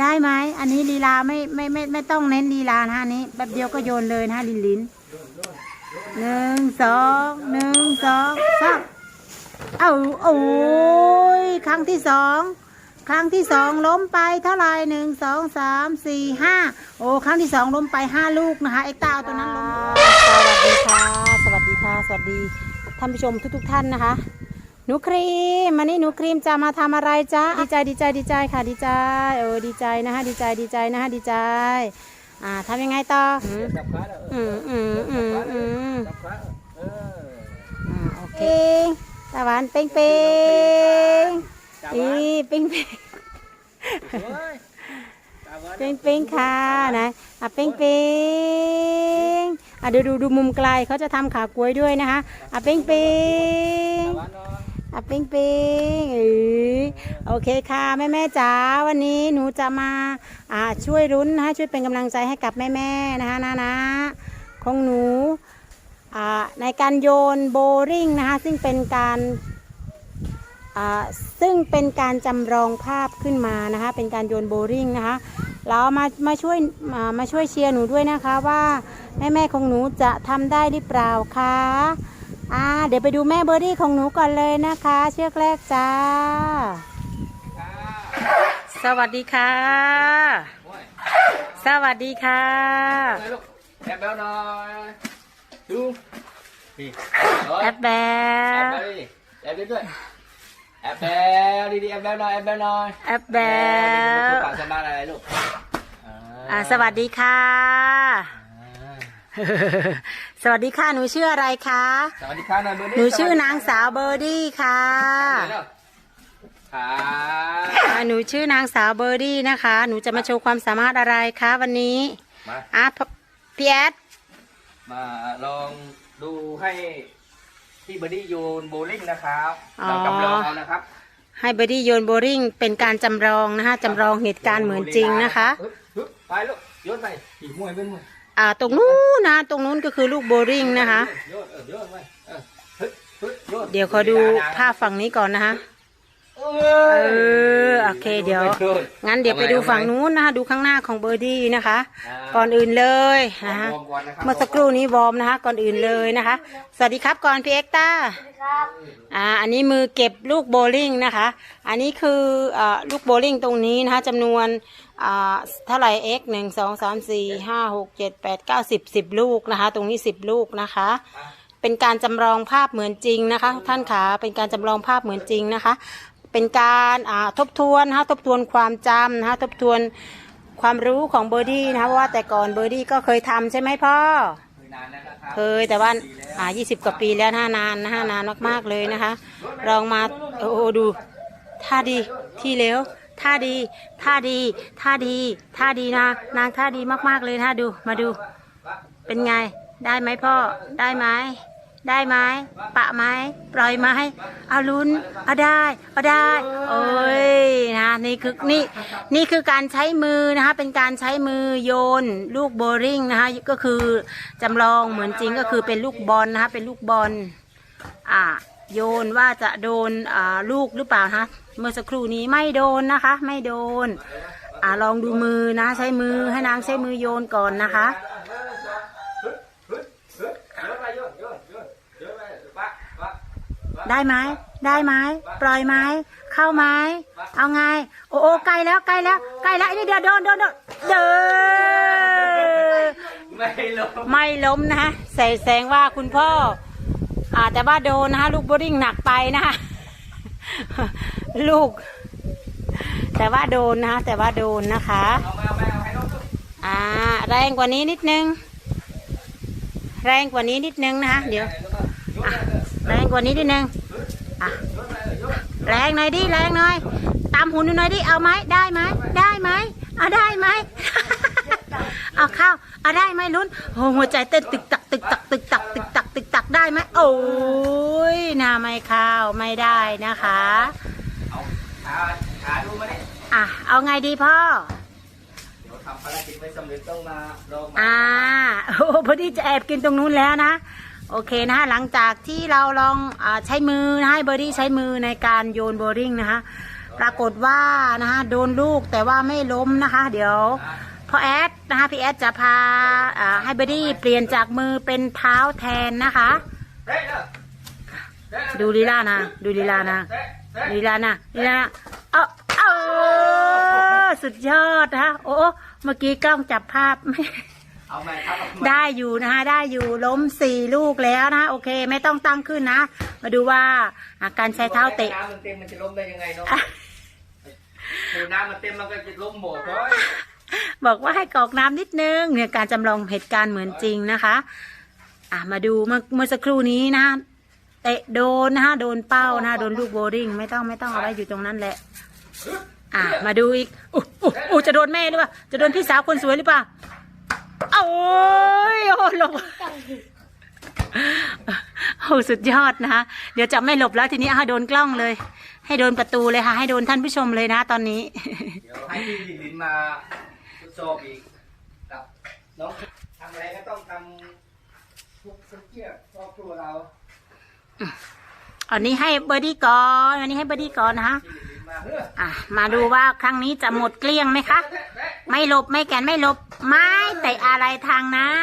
ได้ไหมอันนี้ลีลาไม่ไม่ไม่ไม่ต้องเน้นลีลานะอันนี้แบบเดียวก็โยนเลยนะลินลินหนึ่งสองหนึ่งสองสามเอาโอ้ยครั้งที่สองครั้งที่สองล้มไปเท่าไรหนึ่งสองสามสี่ห้าโอ้ครั้งที่สองล้มไปห้าลูกนะคะไอ้เต้าตัวนั้นล้มสวัสดีค่ะ สวัสดีค่ะ สวัสดีท่านผู้ชมทุก ๆ ท่านนะคะ หนูครีมวันนี้หนูครีมจะมาทำอะไรจ๊ะดีใจดีใจดีใจค่ะดีใจเออดีใจนะคะดีใจดีใจนะคะดีใจ อ่าทำยังไงต่ออืมจับขาแล้วอืมอืมอืมอืมจับขาเอออ่าโอเคตะวันเป้งเป้งจับอีไว้เป้งเป้งเฮ้ยจับไว้เป้งเป้งค่ะนะอะเป้งเป้งอะดูดูดูมุมไกลเขาจะทำขากล้วยด้วยนะคะอะเป้งเป้งจับไว้เนาะ อะเป้งเป้งเออโอเคค่ะแม่แม่จ๋าวันนี้หนูจะมาอ่าช่วยรุ้นนะคะช่วยเป็นกำลังใจให้กับแม่แม่นะคะนะนะของหนูอ่าในการโยนโบริ่งนะคะซึ่งเป็นการอ่าซึ่งเป็นการจำลองภาพขึ้นมานะคะเป็นการโยนโบริ่งนะคะเรามามาช่วยมามาช่วยเชียร์หนูด้วยนะคะว่าแม่แม่ของหนูจะทำได้หรือเปล่าคะ อ่า เดี๋ยวไปดูแม่เบอร์ดี้ของหนูก่อนเลยนะคะ เชือกแรกจ้า สวัสดีค่ะโอ้ยสวัสดีค่ะไหนลูกแอบแบลหน่อยดูนี่เฮ้ยแอปแบแอบลแบลดิแอบดิด้วยแอบแบลดีๆแอบแบลหน่อยแอบแบลหน่อยแอปแบลลูกปากสมาอะไรลูกอ่าสวัสดีค่ะอ่า สวัสดีค่ะ หนูชื่ออะไรคะ สวัสดีครับนายเบอร์ดี้หนูชื่อนางสาวเบอร์ดี้ค่ะครับอ่าหนูชื่อนางสาวเบอร์ดี้นะคะ หนูจะมาโชว์ความสามารถอะไรคะวันนี้มา อะพพี่แอดมาลองดูให้ที่เบอร์ดี้โยนโบลิ่งนะครับเราจำลองเอานะครับให้เบอร์ดี้โยนโบริ่งเป็นการจำลองนะคะจำลองเหตุการณ์เหมือนจริงนะคะ ฮึบฮึบไปลูกโยนไปขี่มวยเป็นมวย อ่าตรงนู้นนะ ตรงนู้นก็คือลูกโบริ่งนะคะ เดี๋ยวขอดูภาพฝั่งนี้ก่อนนะคะ เอเออโอเคเดี๋ยว งั้นเดี๋ยวไปดูฝั่งนู้นนะคะดูข้างหน้าของเบอร์ดี้นะคะ ก่อนอื่นเลยนะคะวอร์มก่อนนะครับเมื่อสักครู่นี้วอร์มนะคะ ก่อนอื่นเลยนะคะ สวัสดีครับก่อนพี่เอ็กต้าอ่าอันนี้มือเก็บลูกโบลิ่งนะคะ อันนี้คืออ่าลูกโบลิ่งตรงนี้นะคะจำนวนอ่าเท่าไหร่ x หนึ่งสองสามสี่ห้าหกเจ็ดแปดเก้าสิบสิบลูกนะคะ ตรงนี้สิบลูกนะคะเป็นการจำลองภาพเหมือนจริงนะคะ ท่านขาเป็นการจำลองภาพเหมือนจริงนะคะ เป็นการอ่าทบทวนนะคะทบทวนความจำนะคะทบทวนความรู้ของเบอร์ดี้นะคะเพราะว่าแต่ก่อนเบอร์ดี้ก็เคยทำใช่ไหมพ่อ เคยนานแล้วนะครับเคยแต่ว่าอ่า20กว่าปีแล้วนะนานนะฮะนานมากๆเลยนะคะลองมาโอ้โหดูท่าดีที่เร็วท่าดีท่าดีท่าดีท่าดีนะนางท่าดีมากๆเลยท่าดูมาดู เป็นไงได้ไหมพ่อได้ไหม ได้ไหมปะไหมปล่อยไหมเอาลุ้นเอาได้เอาได้ โอ้ยนะนี่คือนี่นี่คือการใช้มือนะคะเป็นการใช้มือโยนลูกโบริ่งนะคะก็คือจำลองเหมือนจริงก็คือเป็นลูกบอลนะคะเป็นลูกบอลอ่าโยนว่าจะโดนอ่าลูกหรือเปล่านะคะเมื่อสักครู่นี้ไม่โดนนะคะ ไม่โดนอ่าลองดูมือนะใช้มือให้นางใช้มือโยนก่อนนะคะ โยนไปโยนโยนโยนโยนไปปะปะปะ ได้ไหมได้ไหมปล่อยไหมเข้าไหมเอาไง โอ้โอ้ใกล้แล้วใกล้แล้วใกล้แล้วไอ้นี่เดี๋ยวโดนโดนโดนเด้อไม่ลงไม่ล้มนะคะแสแสงว่าคุณพ่ออ่าแต่ว่าโดนนะคะลูกโบลิ่งหนักไปนะคะลูก แต่ว่าโดนนะคะแต่ว่าโดนนะคะเอาไม่เอาไม่เอาให้ลงลูกอ่าแรงกว่านี้นิดนึง แรงกว่านี้นิดนึงนะคะเดี๋ยวอะแรง กว่านี้นิดนึงอะแรงหน่อยดิแรงหน่อย ตามหุ่นดูหน่อยดิเอาไหมได้ไหมได้ไหมเอาได้ไหมเอาเข้าเอาได้ไหมลุ้นโอ้หัวใจเต้นตึกตักตึกตักตึกตักตึกตักตึกตักได้ไหมโอ้ยน่าไม่เข้าไม่ได้นะคะเอาขาขาดูมาดิอะเอาไงดีพ่อเดี๋ยวทำภารกิจไม่สำเร็จต้องมาลองมาอ่าโอ้พอดีจะแอบกินตรงนู้นแล้วนะ โอเคนะคะหลังจากที่เราลองอใช้มือนะให้เบอร์ดี้ใช้มือในการโยนโบริ่งนะคะปรากฏว่านะคะโดนลูกแต่ว่าไม่ล้มนะคะ เดี๋ยวพ่อแอดนะคะพี่แอดจะพาให้เบอร์ดี้เปลี่ยนจากมือเป็นเท้าแทนนะคะ ดูลีลานะ ดูลีลานะลีลานะลีลานะเออเออสุดยอดนะคะโอ้เมื่อกี้กล้องจับภาพไม่ เอาไหมครับเอาไหมได้อยู่นะคะได้อยู่ล้มสี่ลูกแล้วนะโอเคไม่ต้องตั้งขึ้นนะ มาดูว่าอาการใช้เท้าเตะ น้ำมันเต็มมันจะล้มได้ยังไงเนาะโอ้น้ำมันเต็มมันก็จะล้มหมดเลยบอกว่าให้กรอกน้ำนิดนึงเนี่ยการจำลองเหตุการณ์เหมือนจริงนะคะ อะมาดูเมื่อเมื่อสักครู่นี้นะเตะโดนนะคะโดนเป้านะโดนลูกโบลิ่งไม่ต้องไม่ต้องเอาไว้อยู่ตรงนั้นแหละ อะมาดูอีกอู้อู้อู้จะโดนแม่หรือเปล่าจะโดนพี่สาวคนสวยหรือเปล่า โอ้ยโอ้หลบโอ้สุดยอดนะคะเดี๋ยวจะไม่หลบแล้วทีนี้ให้โดนกล้องเลย ให้โดนประตูเลยค่ะ ให้โดนท่านผู้ชมเลยนะตอนนี้ เดี๋ยวให้พี่ลินลินมาทดสอบอีกกับน้องทำอะไรก็ต้องทำทุกทุกเกี่ยวครอบครัวเราอันนี้ให้เบอร์ดี้ก่อนอันนี้ให้เบอร์ดี้ก่อนนะคะ พี่ลินลินมาเฮ้ ออะมาดูว่าครั้งนี้จะหมดเกลี้ยงไหมคะเด้อเด้อไม่หลบไม่แกนไม่หลบ ไม่แต่อะไรทางนั้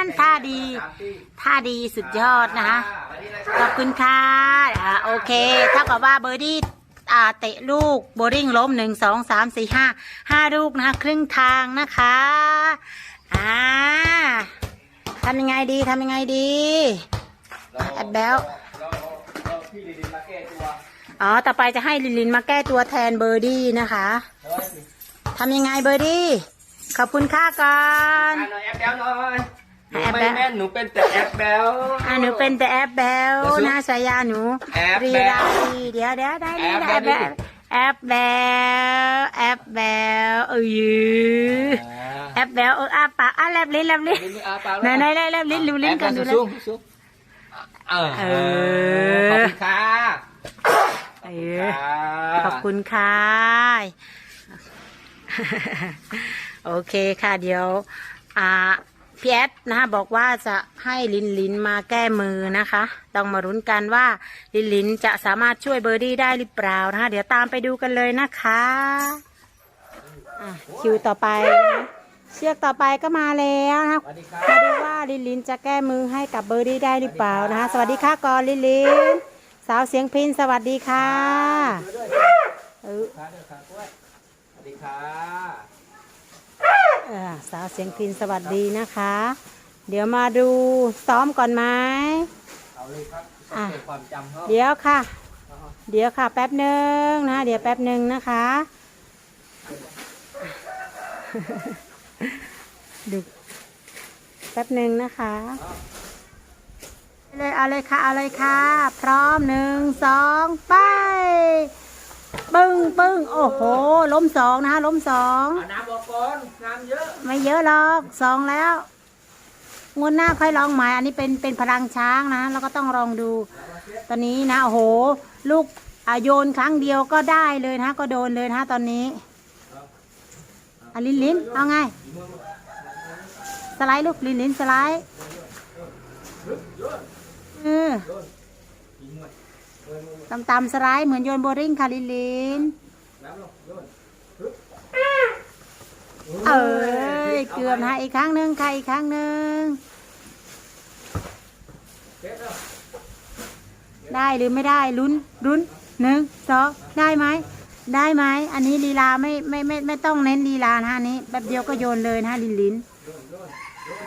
นท่าดีสามที่ท่าดีสุดยอดนะคะอ่าวันนี้นะขอบคุณค่ะอ่าโอเคเท่ากับว่าเบอร์ดี้อ่าเตะลูกโบริ่งล้มหนึ่งสองสามสี่ห้าห้าลูกนะคะ ครึ่งทางนะคะอ่าทำยังไงดีทำยังไงดีเราแอดแบ๊วเราเราพี่ลิ อ๋อ ต่อไปจะให้ลินลินมาแก้ตัวแทนเบอร์ดี้นะคะเฮ้ยทำยังไงเบอร์ดี้ ขอบคุณค่าก่อนอ่าหน่อยแอปแบลหน่อยหนูแอปแบ๊ไม่วแม่นหนูเป็นแต่แอปแบลอะหนูเป็นแต่แอปแบลเดี๋ยวสินะฉายาหนูแอปแบลรีลาดีเดี๋ยวเดี๋ยวได้แอปได้แบลได้แอปแบลแอปแบลเออยือแอปแบลเอออ้าปากอะแลบลิ้นแลบลิ้นลิ้นอาปากไหนไหนไหนแลบลิ้นดูลิ้นกันดูสูลิ้งนสูงเออเออขอบคุณค่ะ เออขอบคุณค่ะ โอเคค่ะ เดี๋ยว อ่าพี่แอดนะคะบอกว่าจะให้ลินลินมาแก้มือนะคะ ต้องมารุ้นกันว่าลินลินจะสามารถช่วยเบอร์ดี้ได้หรือเปล่านะคะ เดี๋ยวตามไปดูกันเลยนะคะอะคิวต่อไปนะคะเชือกต่อไปก็มาแล้วนะคะสวัสดีครับมาดูว่าลินลินจะแก้มือให้กับเบอร์ดี้ได้หรือเปล่านะคะ สวัสดีค่ะก่อนลินลิน สาวเสียงพินสวัสดีค่ะเออค่ะด้วยค่ะด้วยสวัสดีค่ะเอ่อสาวเสียงพินสวัสดีนะคะ เดี๋ยวมาดูซ้อมก่อนไหมเอาเลยครับอะเกิดความจำเขาเดี๋ยวค่ะ เดี๋ยวค่ะแป๊บหนึ่งนะเดี๋ยวแป๊บหนึ่งนะคะ ดูแป๊บหนึ่งนะคะ เลยเอาเลยค่ะเอาเลยค่ะ พร้อมหนึ่งสองไป ปึ้งปึ้งโอ้โห ล้มสองนะคะล้มสอง เอาน้ำออกก่อนน้ำเยอะ ไม่เยอะหรอกสองแล้วงวดหน้าค่อยลองใหม่อันนี้เป็นเป็นพลังช้างนะแล้วก็ต้องลองดู ตอนนี้นะโอ้โห ลูกอะโยนครั้งเดียวก็ได้เลยนะก็โดนเลยนะตอนนี้อะลินลินเอาไง สไลด์ลูกลินลินสไลด์เอตำตำๆสไลด์เหมือนโยนโบริ่งค่ะลิลินเอ้ยเกือบนะอีกครั้งหนึ่งค่ะอีกครั้งหนึ่งได้หรือไม่ได้ลุ้นลุ้นหนึ่งสองได้ไหมได้ไหมอันนี้ลีลาไม่ไม่ไม่ไม่ต้องเน้นลีลานะฮะนี้แป๊บเดียวก็โยนเลยนะฮะลินลิน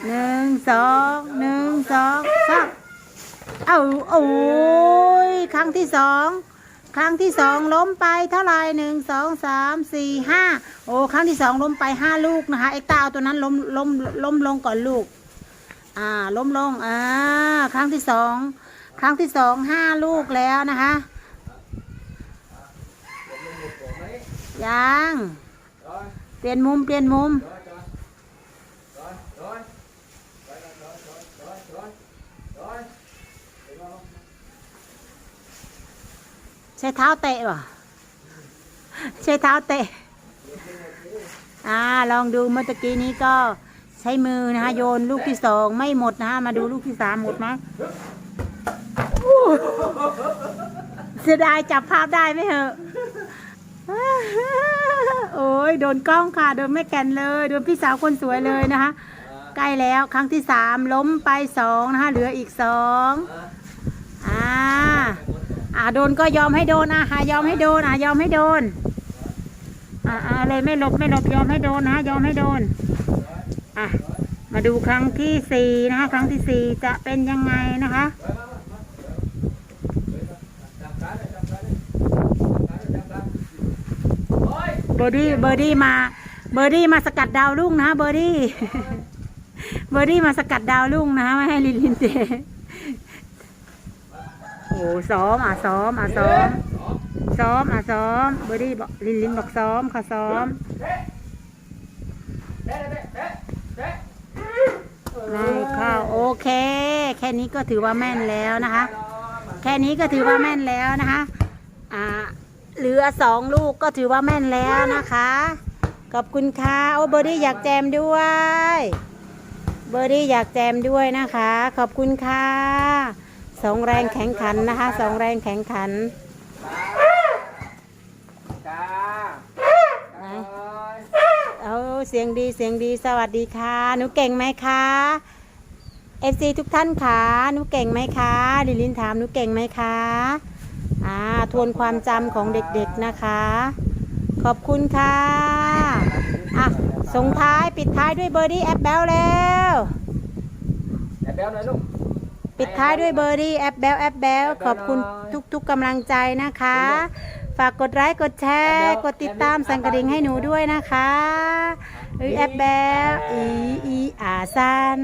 หนึ่งสองหนึ่งสอง เอาโอ้ยครั้งที่สองครั้งที่สองล้มไปเท่าไรหนึ่งสองสามสี่ห้าโอ้ครั้งที่สองล้มไปห้าลูกนะคะไอ้ตาเอาตัวนั้นล้มล้มล้มลงก่อนลูก อ่าล้มลงอ่าครั้งที่สองครั้งที่สองห้าลูกแล้วนะคะยังเปลี่ยนมุมเปลี่ยนมุม ใช้เท้าเตะป่ะใช้เท้าเตะ อ่า ลองดูเมื่อกี้นี้ก็ใช้มือนะคะโยนลูกที่สองไม่หมดนะคะมาดูลูกที่สามหมดไหมเสียดายจับภาพได้ไหมเหอะโอ้ยโดนกล้องค่ะ โดนแม่แก่นเลย โดนพี่สาวคนสวยเลยนะคะ ใกล้แล้วครั้งที่สามล้มไปสองนะคะเหลืออีกสอง อ่าโดนก็ยอมให้โดนอะหายอมให้โดนอะยอมให้โดนอ่าอ่าเลยไม่หลบไม่หลบยอมให้โดนนะยอมให้โดนอะมาดูครั้งที่สี่นะคะ ครั้งที่สี่จะเป็นยังไงนะคะเบอร์ดี้เบอร์ดี้มาเบอร์ดี้มาสกัดดาวรุ่งนะเบอร์ดี้เบอร์ดี้มาสกัดดาวรุ่งนะไม่ให้ลินลินเต โอ้ซ้อมอะซ้อมอะซ้อม ซ้อมอะซ้อมเบอร์ดี้บอกลินลินบอกซ้อมค่ะซ้อมไม่เข้าโอเค แค่นี้ก็ถือว่าแม่นแล้วนะคะ แค่นี้ก็ถือว่าแม่นแล้วนะคะอ่าเหลือสองลูกก็ถือว่าแม่นแล้วนะคะขอบคุณค่ะโอ้เบอร์ดี้อยากแจมด้วยเบอร์ดี้อยากแจมด้วยนะคะ ขอบคุณค่ะ สองแรงแข่งขันนะคะสองแรงแข่งขันจ้าไหนเอาเสียงดีเสียงดีสวัสดีค่ะ หนูเก่งไหมคะเอฟซีทุกท่านค่ะหนูเก่งไหมคะลิลินถามหนูเก่งไหมคะอ่าทวนความจำของเด็กๆนะคะ ขอบคุณค่ะอะส่งท้ายปิดท้ายด้วยเบอร์ดี้แอปแบลแล้วแอบแบ๊วหน่อยลูก ปิดท้ายด้วยเบอร์ดี้แอปแบลแอปแบลขอบคุณทุกๆกำลังใจนะคะ ฝากกดไลค์กดแชร์กดติดตามสั่นกระดิ่งให้หนูด้วยนะคะเอ้ยแอปแบลอีอีอาซัน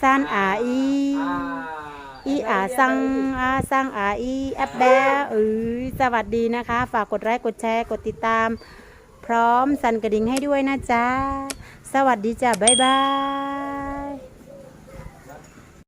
ซันอาอีอ่าอีอาซังอาซังอาอีแอปแบลเอ้ยสวัสดีนะคะ ฝากกดไลค์กดแชร์กดติดตาม พร้อมสั่นกระดิ่งให้ด้วยนะจ๊ะสวัสดีจ้ะบ๊ายบาย